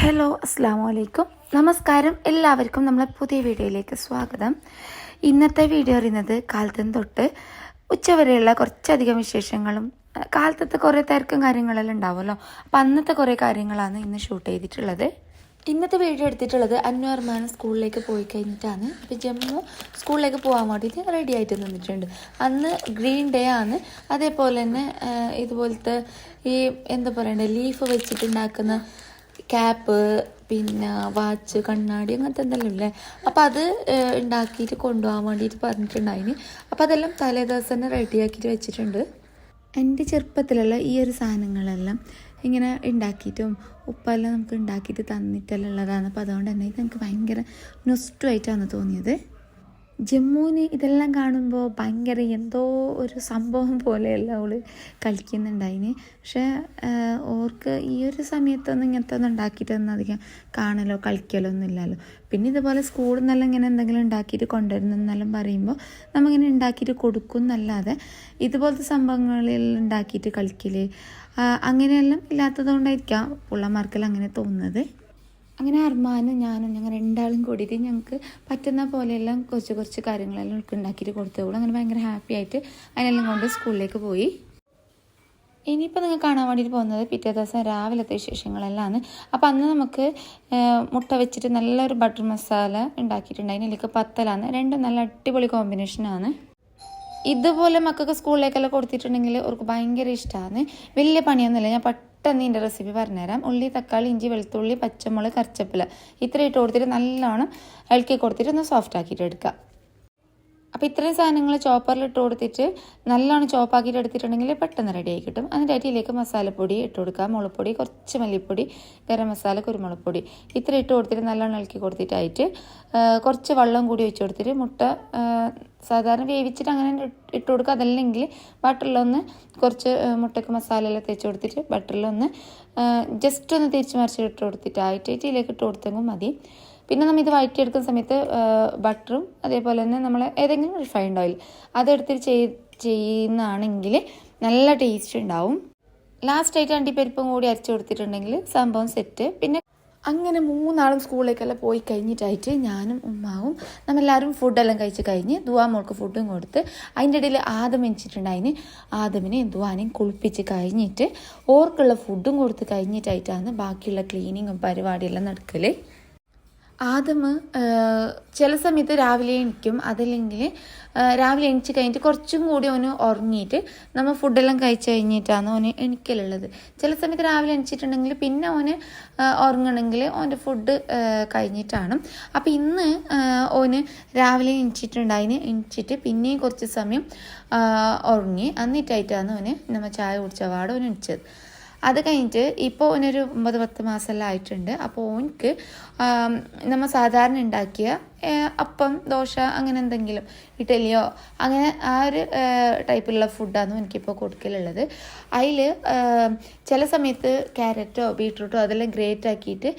Hello അസ്സാം വലൈക്കും നമസ്കാരം. എല്ലാവർക്കും നമ്മളെ പുതിയ വീഡിയോയിലേക്ക് സ്വാഗതം. ഇന്നത്തെ വീഡിയോ അറിയുന്നത് കാലത്തും തൊട്ട് ഉച്ചവരെയുള്ള കുറച്ചധികം വിശേഷങ്ങളും കാലത്തത്തെ കുറേ തിരക്കും കാര്യങ്ങളെല്ലാം ഉണ്ടാവുമല്ലോ. അപ്പം അന്നത്തെ കുറേ കാര്യങ്ങളാണ് ഇന്ന് ഷൂട്ട് ചെയ്തിട്ടുള്ളത്. ഇന്നത്തെ വീഡിയോ എടുത്തിട്ടുള്ളത് അന്വർമാനം സ്കൂളിലേക്ക് പോയി കഴിഞ്ഞിട്ടാണ്. അപ്പോൾ ജമ്മു സ്കൂളിലേക്ക് പോകാൻ വേണ്ടിയിട്ട് റെഡി ആയിട്ട് നിന്നിട്ടുണ്ട്. അന്ന് ഗ്രീൻ ഡേ ആണ്. അതേപോലെ തന്നെ ഇതുപോലത്തെ ഈ എന്താ പറയണ്ടേ ലീഫ് വെച്ചിട്ടുണ്ടാക്കുന്ന ക്യാപ്പ് പിന്നെ വാച്ച് കണ്ണാടി അങ്ങനത്തെ എന്തെല്ലാം ഇല്ലേ? അപ്പം അത് ഉണ്ടാക്കിയിട്ട് കൊണ്ടുപോകാൻ വേണ്ടിയിട്ട് പറഞ്ഞിട്ടുണ്ടായിന്. അപ്പം അതെല്ലാം തലേ ദിവസം തന്നെ റെഡിയാക്കിയിട്ട് വെച്ചിട്ടുണ്ട്. എന്റെ ചെറുപ്പത്തിലുള്ള ഈ ഒരു സാധനങ്ങളെല്ലാം ഇങ്ങനെ ഉണ്ടാക്കിയിട്ടും ഉപ്പെല്ലാം നമുക്ക് ഉണ്ടാക്കിയിട്ട് തന്നിട്ടെല്ലാം ഉള്ളതാണ്. അപ്പോൾ അതുകൊണ്ട് തന്നെ ഇത് എനിക്ക് ഭയങ്കര നൊസ്റ്റുമായിട്ടാണ് തോന്നിയത്. ജമ്മുവിന് ഇതെല്ലാം കാണുമ്പോൾ ഭയങ്കര എന്തോ ഒരു സംഭവം പോലെയല്ല അവൾ കളിക്കുന്നുണ്ടായിന്. പക്ഷേ ഓർക്ക് ഈ ഒരു സമയത്തൊന്നും ഇങ്ങനത്തെ ഒന്നും ഉണ്ടാക്കിയിട്ടൊന്നും അധികം കാണലോ കളിക്കലോ ഒന്നും ഇല്ലല്ലോ. പിന്നെ ഇതുപോലെ സ്കൂളിൽ നിന്നെല്ലാം ഇങ്ങനെ എന്തെങ്കിലും ഉണ്ടാക്കിയിട്ട് കൊണ്ടുവരുന്നെന്നെല്ലാം പറയുമ്പോൾ നമ്മിങ്ങനെ ഉണ്ടാക്കിയിട്ട് കൊടുക്കും എന്നല്ലാതെ ഇതുപോലത്തെ സംഭവങ്ങളിൽ ഉണ്ടാക്കിയിട്ട് കളിക്കൽ അങ്ങനെയെല്ലാം ഇല്ലാത്തത് കൊണ്ടായിരിക്കാം പിള്ളമാർക്കെല്ലാം അങ്ങനെ തോന്നുന്നത്. അങ്ങനെ അർമാനും ഞാനും ഞങ്ങൾ രണ്ടാളും കൂടിയിട്ട് ഞങ്ങൾക്ക് പറ്റുന്ന പോലെയെല്ലാം കുറച്ച് കുറച്ച് കാര്യങ്ങളെല്ലാം ഉൾക്ക് ഉണ്ടാക്കിയിട്ട് കൊടുത്തോളൂ അങ്ങനെ ഭയങ്കര ഹാപ്പി ആയിട്ട് അതിനെല്ലാം കൊണ്ട് സ്കൂളിലേക്ക് പോയി. ഇനിയിപ്പോൾ നിങ്ങൾ കാണാൻ വേണ്ടിയിട്ട് പോകുന്നത് പിറ്റേ ദിവസം രാവിലത്തെ വിശേഷങ്ങളെല്ലാമാണ് അപ്പോൾ അന്ന് നമുക്ക് മുട്ട വെച്ചിട്ട് നല്ലൊരു ബട്ടർ മസാല ഉണ്ടാക്കിയിട്ടുണ്ട് അതിലേക്ക് പത്തലാണ് രണ്ടും നല്ല അടിപൊളി കോമ്പിനേഷനാണ് ഇതുപോലെ മക്കൾക്ക് സ്കൂളിലേക്കെല്ലാം കൊടുത്തിട്ടുണ്ടെങ്കിൽ അവർക്ക് ഭയങ്കര ഇഷ്ടമാണ് വലിയ പണിയൊന്നുമില്ല. ഞാൻ പെട്ടെന്ന് ഇതിന്റെ റെസിപ്പി പറഞ്ഞുതരാം. ഉള്ളി തക്കാളി ഇഞ്ചി വെളുത്തുള്ളി പച്ചമുളക് കറിച്ചപ്പില ഇത്ര ഇട്ട് കൊടുത്തിട്ട് നല്ലോണം ഇളക്കി കൊടുത്തിട്ട് ഒന്ന് സോഫ്റ്റ് ആക്കിയിട്ട് എടുക്കുക. അപ്പോൾ ഇത്രയും സാധനങ്ങൾ ചോപ്പറിൽ ഇട്ട് കൊടുത്തിട്ട് നല്ലോണം ചോപ്പാക്കിയിട്ട് എടുത്തിട്ടുണ്ടെങ്കിൽ പെട്ടെന്ന് റെഡി ആയി കിട്ടും. അതിന്റെ അടിയിലേക്ക് മസാലപ്പൊടി ഇട്ട് കൊടുക്കുക. മുളപ്പൊടി കുറച്ച് മല്ലിപ്പൊടി ഗരം മസാല കുരുമുളക് പൊടി ഇത്ര ഇട്ട് കൊടുത്തിട്ട് നല്ലോണം ഇളക്കി കൊടുത്തിട്ടായിട്ട് കുറച്ച് വെള്ളം കൂടി ഒഴിച്ച് കൊടുത്തിട്ട് മുട്ട സാധാരണ വേവിച്ചിട്ട് അങ്ങനെ ഇട്ട് കൊടുക്കുക. അതല്ലെങ്കിൽ ബട്ടറിലൊന്ന് കുറച്ച് മുട്ടയ്ക്ക് മസാലയെല്ലാം തേച്ച് കൊടുത്തിട്ട് ബട്ടറിലൊന്ന് ജസ്റ്റ് ഒന്ന് തിരിച്ച് മറിച്ച് ഇട്ട് കൊടുത്തിട്ടായിട്ട് ഇതിലേക്ക് ഇട്ട് കൊടുത്തെങ്കിൽ മതി. പിന്നെ നമ്മൾ ഇത് വഴറ്റിയെടുക്കുന്ന സമയത്ത് ബട്ടറും അതേപോലെ തന്നെ നമ്മൾ ഏതെങ്കിലും റിഫൈൻഡ് ഓയിൽ അതെടുത്തിട്ട് ചെയ് ചെയ്യുന്നതാണെങ്കിൽ നല്ല ടേസ്റ്റ് ഉണ്ടാവും. ലാസ്റ്റ് ആയിട്ട് അണ്ടിപ്പരിപ്പും കൂടി അരച്ചു കൊടുത്തിട്ടുണ്ടെങ്കിൽ സംഭവം സെറ്റ് പിന്നെ അങ്ങനെ മൂന്നാളും സ്കൂളിലേക്കെല്ലാം പോയി കഴിഞ്ഞിട്ടായിട്ട് ഞാനും ഉമ്മാവും നമ്മളെല്ലാവരും ഫുഡെല്ലാം കഴിച്ച് കഴിഞ്ഞ് ദുവാ മോൾക്ക് ഫുഡും കൊടുത്ത് അതിന്റെ ഇടയിൽ ആദം എണിച്ചിട്ടുണ്ടായിന് ആദമിനെ ദുവാനെയും കുളിപ്പിച്ച് കഴിഞ്ഞിട്ട് ഓർക്കുള്ള ഫുഡും കൊടുത്ത് കഴിഞ്ഞിട്ടായിട്ടാണ് ബാക്കിയുള്ള ക്ലീനിങ്ങും പരിപാടിയെല്ലാം നടക്കൽ ആദ്യമ് ചില സമയത്ത് രാവിലെ എണിക്കും. അതല്ലെങ്കിൽ രാവിലെ എണിച്ച് കഴിഞ്ഞിട്ട് കുറച്ചും കൂടി അവന് ഉറങ്ങിയിട്ട് നമ്മൾ ഫുഡെല്ലാം കഴിച്ച് കഴിഞ്ഞിട്ടാണ് അവന് എണിക്കലുള്ളത്. ചില സമയത്ത് രാവിലെ എണിച്ചിട്ടുണ്ടെങ്കിൽ പിന്നെ ആ, ഉറങ്ങണമെങ്കിൽ അവന്റെ ഫുഡ് കഴിഞ്ഞിട്ടാണ്. അപ്പോൾ ഇന്ന് ഓന് രാവിലെ എണിച്ചിട്ടുണ്ടായിന്. എണിച്ചിട്ട് പിന്നെയും കുറച്ച് സമയം ഉറങ്ങി. എന്നിട്ടായിട്ടാണ് അവന് നമ്മൾ ചായ കുടിച്ച പാട് അവന് എണിച്ചത്. അത് കഴിഞ്ഞിട്ട് ഇപ്പോൾ ഓനൊരു ഒമ്പത് പത്ത് മാസമെല്ലാം ആയിട്ടുണ്ട്. അപ്പോൾ ഓനിക്ക് നമ്മൾ സാധാരണ ഉണ്ടാക്കിയ അപ്പം ദോശ അങ്ങനെ എന്തെങ്കിലും ഇഡലിയോ അങ്ങനെ ആ ഒരു ടൈപ്പിലുള്ള ഫുഡാണ് എനിക്കിപ്പോൾ കൊടുക്കലുള്ളത്. അതിൽ ചില സമയത്ത് ക്യാരറ്റോ ബീട്രൂട്ടോ അതെല്ലാം ഗ്രേറ്റ് ആക്കിയിട്ട്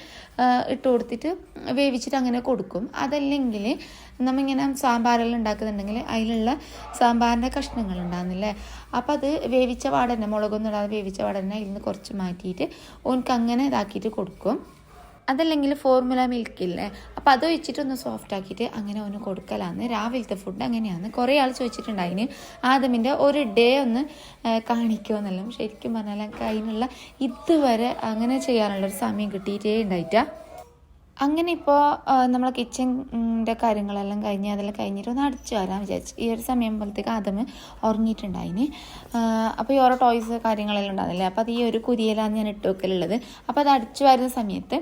ഇട്ട് കൊടുത്തിട്ട് വേവിച്ചിട്ട് അങ്ങനെ കൊടുക്കും. അതല്ലെങ്കിൽ നമ്മിങ്ങനെ സാമ്പാറെല്ലാം ഉണ്ടാക്കുന്നുണ്ടെങ്കിൽ അതിലുള്ള സാമ്പാറിന്റെ കഷ്ണങ്ങൾ ഉണ്ടാകുന്നില്ലേ അപ്പോൾ അത് വേവിച്ച പാടന്നെ മുളകൊന്നും ഇടാതെ വേവിച്ച പാടന്നെ അതിൽ നിന്ന് കുറച്ച് മാറ്റിയിട്ട് ഓനക്ക് അങ്ങനെ ഇതാക്കിയിട്ട് കൊടുക്കും. അതല്ലെങ്കിൽ ഫോർമുല മിൽക്ക് ഇല്ലേ? അപ്പോൾ അത് വെച്ചിട്ടൊന്ന് സോഫ്റ്റ് ആക്കിയിട്ട് അങ്ങനെ ഒന്ന് കൊടുക്കലാന്ന്. രാവിലത്തെ ഫുഡ് അങ്ങനെയാണ് കുറേ ആൾ ചോദിച്ചിട്ടുണ്ടായിന് ആദമിന്റെ ഒരു ഡേ ഒന്ന് കാണിക്കുമെന്നെല്ലാം ശരിക്കും പറഞ്ഞാൽ അതിനുള്ള ഇതുവരെ അങ്ങനെ ചെയ്യാനുള്ളൊരു സമയം കിട്ടിയിട്ടേ ഉണ്ടായിട്ടാ. അങ്ങനെ ഇപ്പോൾ നമ്മളെ കിച്ചന്റെ കാര്യങ്ങളെല്ലാം കഴിഞ്ഞ് അതെല്ലാം കഴിഞ്ഞിട്ട് ഒന്ന് അടിച്ചു വരാൻ വിചാരിച്ചു. ഈ ഒരു സമയം പോലത്തേക്ക് ആദ്യം ഉറങ്ങിയിട്ടുണ്ടായിന്. അപ്പോൾ ഈ ഓരോ ടോയ്സ് കാര്യങ്ങളെല്ലാം ഉണ്ടാകുന്നില്ലേ അപ്പോൾ അത് ഈ ഒരു കുരിയിലാണ് ഞാൻ ഇട്ട് വെക്കലുള്ളത്. അപ്പോൾ അത് അടിച്ചു വരുന്ന സമയത്ത്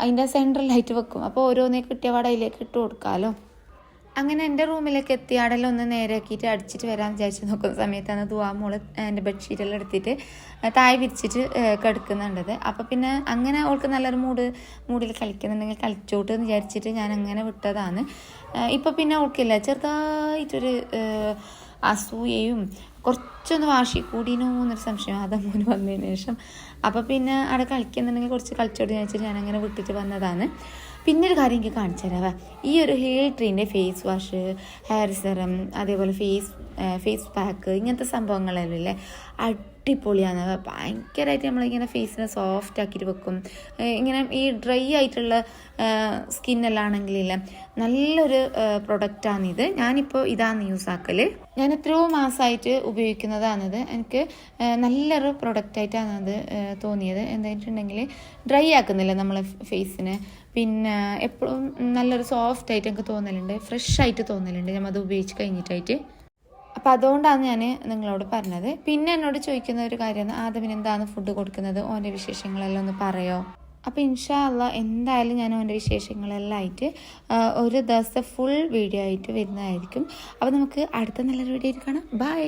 അതിന്റെ സെൻട്രലായിട്ട് വെക്കും. അപ്പോൾ ഓരോന്നേ കിട്ടിയ വടയിലേക്ക് ഇട്ട് കൊടുക്കാമല്ലോ അങ്ങനെ എന്റെ റൂമിലേക്ക് എത്തി അവിടെല്ലാം ഒന്ന് നേരെയാക്കിയിട്ട് അടിച്ചിട്ട് വരാൻ വിചാരിച്ച് നോക്കുന്ന സമയത്താണ് ദുവാ മോൾ എന്റെ ബെഡ്ഷീറ്റെല്ലാം എടുത്തിട്ട് താഴെ വിരിച്ചിട്ട് കിടക്കുന്നുണ്ടത്. അപ്പോൾ പിന്നെ അങ്ങനെ അവൾക്ക് നല്ലൊരു മൂഡ് മൂഡിൽ കളിക്കുന്നുണ്ടെങ്കിൽ കളിച്ചോട്ട് എന്ന് വിചാരിച്ചിട്ട് ഞാൻ അങ്ങനെ വിട്ടതാണ് ഇപ്പോൾ പിന്നെ അവൾക്കില്ല. ചെറുതായിട്ടൊരു അസൂയയും കുറച്ചൊന്ന് വാശി കൂടിനോ എന്നൊരു സംശയം അതാ മോന് വന്നതിന് ശേഷം. അപ്പോൾ പിന്നെ അവിടെ കളിക്കുന്നുണ്ടെങ്കിൽ കുറച്ച് കളിച്ചോട്ട് ഞാൻ അങ്ങനെ വിട്ടിട്ട് വന്നതാണ്. പിന്നെ ഒരു കാര്യം എനിക്ക് കാണിച്ചു ഈ ഒരു ഹെയർ ട്രീന്റെ ഫേസ് വാഷ് ഹെയർ സെറം അതേപോലെ ഫേസ് ഫേസ് പാക്ക് ഇങ്ങനത്തെ സംഭവങ്ങളെല്ലാം? ഇല്ലേ അടിപൊളിയാണ്. ഭയങ്കരമായിട്ട് നമ്മളിങ്ങനെ ഫേസിനെ സോഫ്റ്റ് ആക്കിയിട്ട് വെക്കും. ഇങ്ങനെ ഈ ഡ്രൈ ആയിട്ടുള്ള സ്കിന്നെല്ലാം ആണെങ്കിലില്ല നല്ലൊരു പ്രൊഡക്റ്റാണിത് ഞാനിപ്പോൾ ഇതാണ് യൂസ് ആക്കൽ ഞാൻ എത്രയോ മാസമായിട്ട് ഉപയോഗിക്കുന്നതാണിത്. എനിക്ക് നല്ലൊരു പ്രൊഡക്റ്റായിട്ടാണ് അത് തോന്നിയത്. എന്തായിട്ടുണ്ടെങ്കിൽ ഡ്രൈ ആക്കുന്നില്ല നമ്മളെ ഫേസിന് പിന്നെ എപ്പോഴും നല്ലൊരു സോഫ്റ്റ് ആയിട്ട് എനിക്ക് തോന്നലുണ്ട്. ഫ്രഷ് ആയിട്ട് തോന്നലുണ്ട്. നമ്മൾ അത് ഉപയോഗിച്ച് കഴിഞ്ഞിട്ടായിട്ട്. അപ്പം അതുകൊണ്ടാണ് ഞാൻ നിങ്ങളോട് പറഞ്ഞത്. പിന്നെ എന്നോട് ചോദിക്കുന്ന ഒരു കാര്യമാണ് ആദവിന് എന്താണ് ഫുഡ് കൊടുക്കുന്നത്? ഓന്റെ വിശേഷങ്ങളെല്ലാം ഒന്ന് പറയോ? അപ്പോൾ ഇൻഷാ അല്ല എന്തായാലും ഞാൻ ഓന്റെ വിശേഷങ്ങളെല്ലാം ആയിട്ട് ഒരു ദിവസത്തെ ഫുൾ വീഡിയോ ആയിട്ട് വരുന്നതായിരിക്കും. അപ്പോൾ നമുക്ക് അടുത്ത നല്ലൊരു വീഡിയോ കാണാം. ബൈ